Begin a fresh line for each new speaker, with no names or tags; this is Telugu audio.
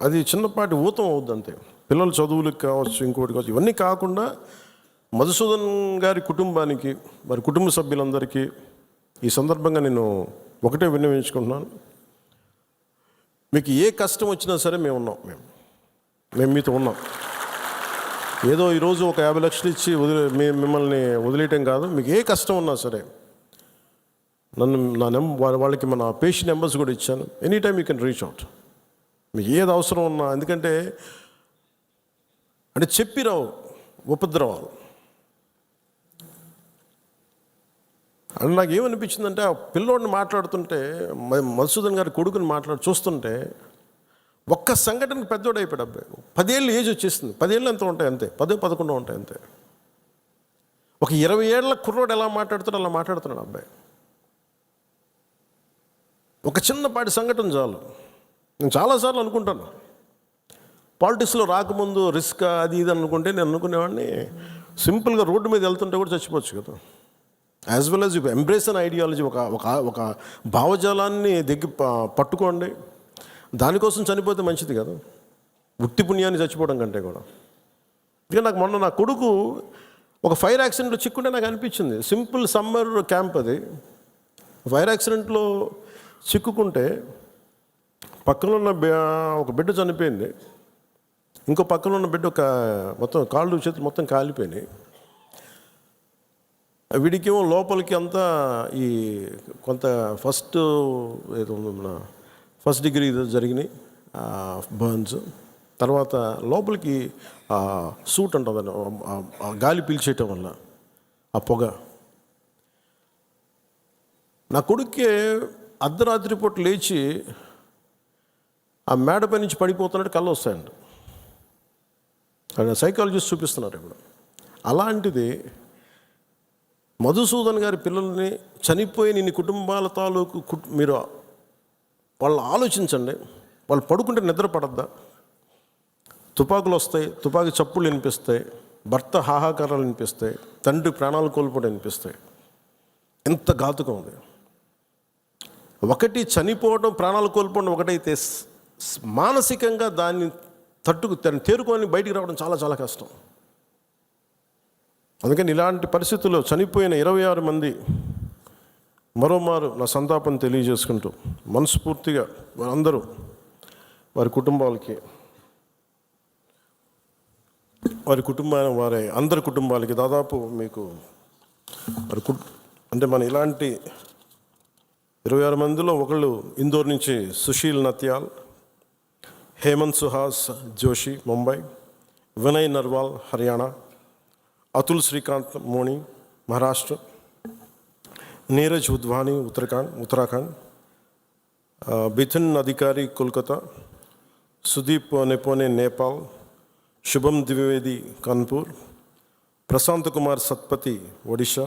అది చిన్నపాటి ఊతం అవుద్ది అంతే. పిల్లల చదువులకు కావచ్చు ఇంకోటి కావచ్చు ఇవన్నీ కాకుండా మధుసూదన్ గారి కుటుంబానికి మరి కుటుంబ సభ్యులందరికీ ఈ సందర్భంగా నేను ఒకటే విన్నవించుకుంటున్నాను. మీకు ఏ కష్టం వచ్చినా సరే మేము ఉన్నాం మేము. మేము మీతో ఉన్నాం. ఏదో ఈరోజు ఒక యాభై లక్షలు ఇచ్చి వదిలే మీ- మిమ్మల్ని వదిలేయటం కాదు. మీకు ఏ కష్టం ఉన్నా సరే నన్ను నా నెం వాళ్ళ- వాళ్ళకి మన పేషెంట్ నెంబర్స్ కూడా ఇచ్చాను. Any time you can reach out. మీకు ఏది అవసరం ఉన్నా ఎందుకంటే అంటే చెప్పిరావు ఉపద్రవాలు. అండ్ నాకు ఏమనిపించిందంటే ఆ పిల్లోడిని మాట్లాడుతుంటే మధుసూదన్ గారి కొడుకుని మాట్లాడు చూస్తుంటే ఒక్క సంఘటన పెద్దోడు అయిపోయాడు అబ్బాయి. పదేళ్ళు ఏజ్ వచ్చేసింది. పదేళ్ళు ఎంత ఉంటాయి అంతే. పదో పదకొండు ఉంటాయి అంతే. ఒక ఇరవై ఏళ్ళ కుర్రోడు ఎలా మాట్లాడుతాడో అలా మాట్లాడుతున్నాడు అబ్బాయి. ఒక చిన్నపాటి సంఘటన చాలు. నేను చాలాసార్లు అనుకుంటాను. పాలిటిక్స్లో రాకముందు రిస్క్ అది ఇది అనుకుంటే నేను అనుకునేవాడిని. సింపుల్గా రోడ్డు మీద వెళ్తుంటే కూడా చచ్చిపోవచ్చు కదా. As well as you embrace an ideology ఒక ఒక ఒక భావజాలాన్ని దగ్గర పట్టుకోండి. దానికోసం చనిపోతే మంచిది కదా. వృత్తి పుణ్యాన్ని చచ్చిపోవడం కంటే కూడా. ఇక నాకు మొన్న నా కొడుకు ఒక ఫైర్ యాక్సిడెంట్లో చిక్కుంటే నాకు అనిపించింది. సింపుల్ సమ్మర్ క్యాంప్ అది. ఫైర్ యాక్సిడెంట్లో చిక్కుకుంటే పక్కన ఉన్న ఒక బిడ్డ చనిపోయింది. ఇంకో పక్కన ఉన్న బిడ్డ ఒక మొత్తం కాళ్ళు చేతులు మొత్తం కాలిపోయినాయి. వీడికేమో లోపలికి అంతా ఈ కొంత ఫస్ట్ ఏదో మన ఫస్ట్ డిగ్రీ ఏదో జరిగినాయి బర్న్స్. తర్వాత లోపలికి సూట్ అంటుందని గాలి పీల్చేయటం వల్ల ఆ పొగ. నా కొడుక్కి అర్ధరాత్రి పూట లేచి ఆ మేడపై నుంచి పడిపోతున్నట్టు కళ్ళు వస్తాయండి. సైకాలజిస్ట్ చూపిస్తున్నారు ఇప్పుడు. అలాంటిది మధుసూదన్ గారి పిల్లల్ని చనిపోయిన నిన్ని కుటుంబాల తాలూకు కుట్- మీరు వాళ్ళు ఆలోచించండి. వాళ్ళు పడుకుంటే నిద్ర పడద్దా? తుపాకులు వస్తాయి తుపాకు చప్పులు వినిపిస్తాయి భర్త హాహాకారాలు వినిపిస్తాయి తండ్రి ప్రాణాలు కోల్పోవడం వినిపిస్తాయి. ఎంత ఘాతుకం ఉంది ఒకటి చనిపోవడం ప్రాణాలు కోల్పోవడం ఒకటైతే మానసికంగా దాన్ని తట్టుకు దాన్ని తేరుకొని బయటికి రావడం చాలా చాలా కష్టం. అందుకని ఇలాంటి పరిస్థితుల్లో చనిపోయిన ఇరవై ఆరు మంది మరోమారు నా సంతాపం తెలియజేసుకుంటూ మనస్ఫూర్తిగా వారందరూ వారి కుటుంబాలకి వారి కుటుంబాన్ని వారి అందరి కుటుంబాలకి దాదాపు మీకు వారి కుటు అంటే మన ఇలాంటి ఇరవై ఆరు మందిలో ఒకళ్ళు ఇందోర్ నుంచి సుశీల్ నత్యాల్ हेमंत सुहास, जोशी, मुंबई, विनय Narwal, Haryana, Atul Shrikant Moni, Maharashtra, Neeraj Udwani Uttarakhand Uttarakhand Bithin Adhikari, Kolkata, Sudeep नेपोने, Nepal, Shubham Dwivedi, Kanpur, Prashant Kumar Satpathy Odisha